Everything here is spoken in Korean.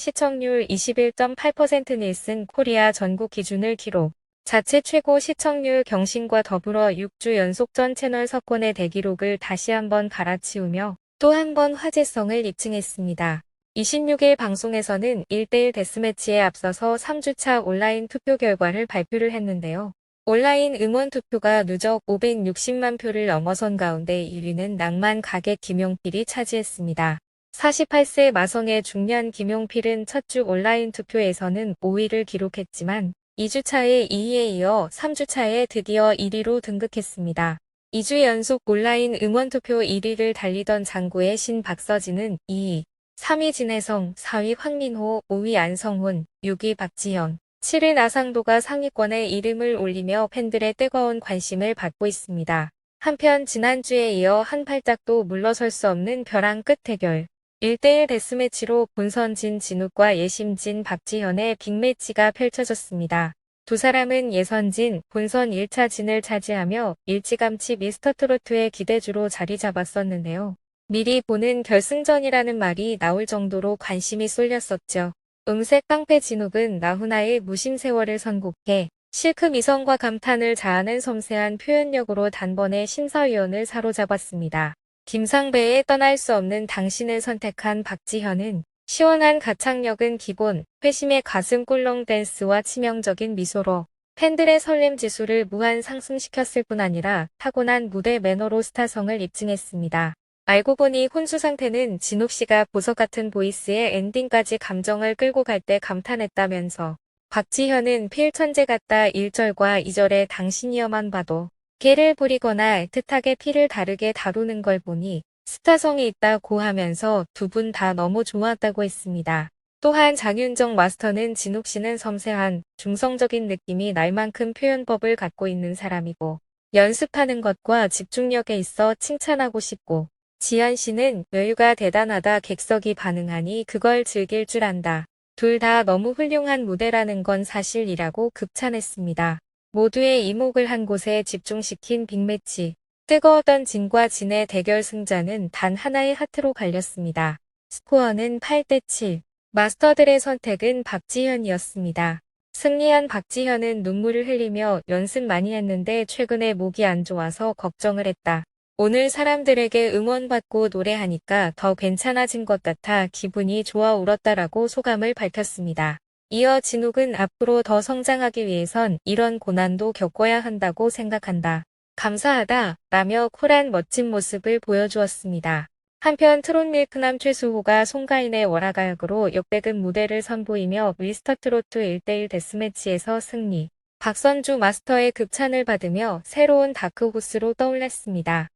시청률 21.8% 닐슨 코리아 전국 기준을 기록. 자체 최고 시청률 경신과 더불어 6주 연속 전 채널 석권의 대기록을 다시 한번 갈아치우며 또 한 번 화제성을 입증했습니다. 26일 방송에서는 1대1 데스매치에 앞서서 3주차 온라인 투표 결과를 발표를 했는데요. 온라인 응원 투표가 누적 560만 표를 넘어선 가운데 1위는 낭만 가객 김용필이 차지했습니다. 48세 마성의 중년 김용필은 첫 주 온라인 투표에서는 5위를 기록했지만 2주차에 2위에 이어 3주차에 드디어 1위로 등극했습니다. 2주 연속 온라인 응원투표 1위를 달리던 장구의 신 박서진은 2위, 3위 진혜성, 4위 황민호, 5위 안성훈, 6위 박지현, 7위 나상도가 상위권에 이름을 올리며 팬들의 뜨거운 관심을 받고 있습니다. 한편 지난주에 이어 한 발짝도 물러설 수 없는 벼랑 끝 대결. 1대1 데스매치로 본선 진 진욱과 예심 진 박지현의 빅매치가 펼쳐졌습니다. 두 사람은 예선진, 본선 1차 진을 차지하며 일찌감치 미스터트로트의 기대주로 자리 잡았었는데요. 미리 보는 결승전이라는 말이 나올 정도로 관심이 쏠렸었죠. 음색 깡패 진욱은 나훈아의 무심 세월을 선곡해 실크 미성과 감탄을 자아낸 섬세한 표현력으로 단번에 심사위원을 사로잡았습니다. 김상배의 떠날 수 없는 당신을 선택한 박지현은 시원한 가창력은 기본, 회심의 가슴 꿀렁 댄스와 치명적인 미소로 팬들의 설렘 지수를 무한 상승시켰을 뿐 아니라 타고난 무대 매너로 스타성을 입증했습니다. 알고 보니 혼수 상태는 진욱 씨가 보석 같은 보이스의 엔딩까지 감정을 끌고 갈 때 감탄했다면서 박지현은 필 천재 같다 1절과 2절에 당신이여만 봐도 개를 부리거나 애틋하게 피를 다르게 다루는 걸 보니 스타성이 있다고 하면서 두 분 다 너무 좋았다고 했습니다. 또한 장윤정 마스터는 진욱 씨는 섬세한 중성적인 느낌이 날 만큼 표현법을 갖고 있는 사람이고 연습하는 것과 집중력에 있어 칭찬하고 싶고 지현 씨는 여유가 대단하다 객석이 반응하니 그걸 즐길 줄 안다. 둘 다 너무 훌륭한 무대라는 건 사실이라고 극찬했습니다. 모두의 이목을 한 곳에 집중시킨 빅매치. 뜨거웠던 진과 진의 대결 승자는 단 하나의 하트로 갈렸습니다. 스코어는 8대7. 마스터들의 선택은 박지현이었습니다. 승리한 박지현은 눈물을 흘리며 연습 많이 했는데 최근에 목이 안 좋아서 걱정을 했다. 오늘 사람들에게 응원받고 노래하니까 더 괜찮아진 것 같아 기분이 좋아 울었다라고 소감을 밝혔습니다. 이어 진욱은 앞으로 더 성장하기 위해선 이런 고난도 겪어야 한다고 생각한다. 감사하다 라며 쿨한 멋진 모습을 보여주었습니다. 한편 트롯밀크남 최수호가 송가인의 월화가역으로 역대급 무대를 선보이며 미스터트로트 1대1 데스매치에서 승리. 박선주 마스터의 극찬을 받으며 새로운 다크호스로 떠올랐습니다.